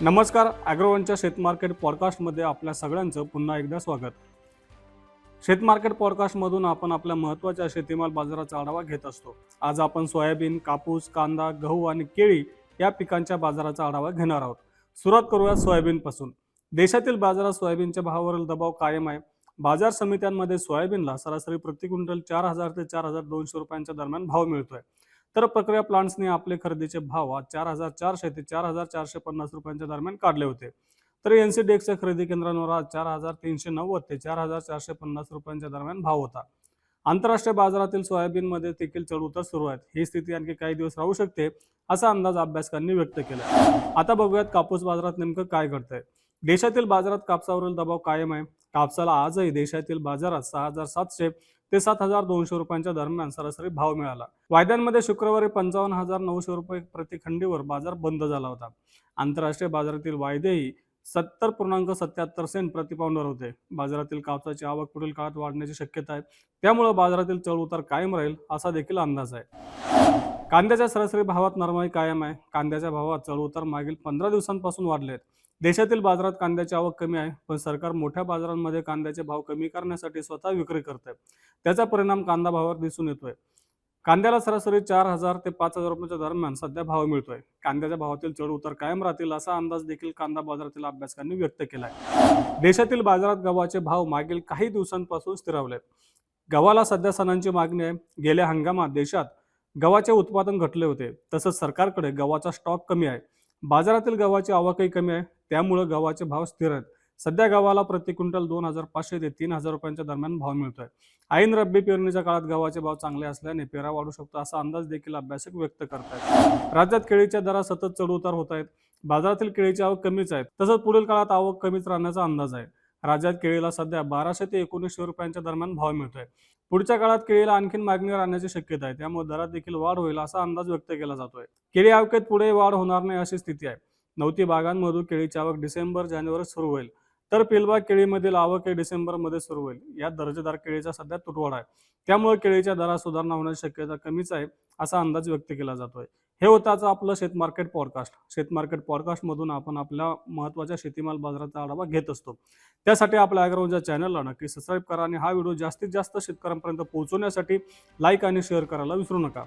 नमस्कार ॲग्रोवनच्या शेतमार्केट पॉडकास्टमध्ये आपल्या सगळ्यांचं पुन्हा एकदा स्वागत. शेतमार्केट पॉडकास्टमधून आपण आपल्या महत्त्वाच्या शेतीमाल बाजाराचा आढावा घेत असतो. आज आपण सोयाबीन कापूस कांदा गहू आणि केळी या पिकांच्या बाजाराचा आढावा घेणार आहोत. सुरुवात करूया सोयाबीनपासून. देशातील बाजारात सोयाबीनच्या भावावरील दबाव कायम आहे. बाजार समित्यांमध्ये सोयाबीनला सरासरी प्रति क्विंटल चार हजार ते चार हजार दोनशे रुपयांच्या दरम्यान भाव मिळतोय. तर प्रक्रिया प्लांट्सने आपले खरेदीचे भाव आज चार हजार चारशे ते चार हजार चारशे पन्नास रुपयांच्या दरम्यान काढले होते. तर एनसीडीएक्सच्या खरेदी केंद्रांवर आज चार हजार तीनशे नव्वद ते चार हजार चारशे पन्नास रुपयांच्या दरम्यान भाव होता. आंतरराष्ट्रीय बाजारातील सोयाबीनमध्ये देखील चढउतार सुरू आहेत. ही स्थिती आणखी काही दिवस राहू शकते असा अंदाज अभ्यासकांनी व्यक्त केला आता बघूयात कापूस बाजारात नेमकं काय घडतंय. देशातील बाजारात कापसावरील दबाव कायम आहे. कापसाला आजही देशातील बाजारात सहा हजार सातशे ते सात हजार दोनशे रुपयांच्या दरम्यान सरासरी भाव मिळाला. वायद्यांमध्ये शुक्रवारी पंचावन्न हजार नऊशे रुपये प्रतिखंडीवर बाजार बंद झाला होता. आंतरराष्ट्रीय बाजारातील वायदेही सत्तर पूर्णांक सत्याहत्तर सेंट प्रतिपाऊंडवर होते. बाजारातील कापसाची आवक पुढील काळात वाढण्याची शक्यता आहे. त्यामुळे बाजारातील चढउतार कायम राहील असा देखील अंदाज आहे. कांद्याच्या सरासरी भावात नरमाई कायम आहे. कांद्याच्या भावात चढउतार मागील पंधरा दिवसांपासून वाढले आहेत देशातील बाजारात कांद्याची आवक कमी आहे पण सरकार मोठ्या बाजारांमध्ये कांद्याचे भाव कमी करण्यासाठी स्वतः विक्री करत आहे त्याचा परिणाम कांदा भावावर दिसून येतोय. कांद्याला सरासरी चार हजार ते पाच हजार रुपयाच्या दरम्यान सध्या भाव मिळतोय. कांद्याच्या भावातील चढ उतार कायम राहतील असा अंदाज देखील कांदा बाजारातील अभ्यासकांनी व्यक्त केला आहे देशातील बाजारात गव्हाचे भाव मागील काही दिवसांपासून स्थिरावले गव्हाला सध्या सणांची मागणी आहे. गेल्या हंगामात देशात गव्हाचे उत्पादन घटले होते. तसंच सरकारकडे गव्हाचा स्टॉक कमी आहे. बाजारातील गव्हाची आवकही कमी आहे. त्यामुळं गव्हाचे भाव स्थिर आहेत. सध्या गव्हाला प्रति क्विंटल दोन हजार पाचशे ते तीन हजार रुपयांच्या दरम्यान भाव मिळतोय. ऐन रब्बी पेरणीच्या काळात गव्हाचे भाव चांगले असल्याने पेरा वाढू शकतो असा अंदाज देखील अभ्यासक व्यक्त करतात राज्यात केळीच्या दरात सतत चढउतार होत आहेत. बाजारातील केळीची आवक कमीच आहे. तसंच पुढील काळात आवक कमीच राहण्याचा अंदाज आहे. राज्यात केळीला सध्या बाराशे ते एकोणीसशे रुपयांच्या दरम्यान भाव मिळतोय. पुढच्या काळात केळीला आणखीन मागणी राहण्याची शक्यता आहे. त्यामुळे दरात देखील वाढ होईल असा अंदाज व्यक्त केला जातोय. केळी आवकेत पुढे वाढ होणार नाही अशी स्थिती आहे. नवती बागांमधून केळीची आवक डिसेंबर जानेवारीत सुरू होईल. तर पिलबाग केळीमधील आवक हे डिसेंबरमध्ये सुरू होईल. यात दर्जेदार केळीचा सध्या तुटवडा आहे. त्यामुळे केळीच्या दरात सुधारणा होण्याची शक्यता कमीच आहे असा अंदाज व्यक्त केला जातोय. हे होतं आजचं आपलं शेतमार्केट पॉडकास्ट. शेतमार्केट पॉडकास्टमधून आपण आपल्या महत्त्वाच्या शेतीमाल बाजाराचा आढावा घेत असतो. त्यासाठी आपल्या ॲग्रोच्या चॅनलला नक्की सबस्क्राईब करा आणि हा व्हिडिओ जास्तीत जास्त शेतकऱ्यांपर्यंत पोहोचवण्यासाठी लाईक आणि शेअर करायला विसरू नका.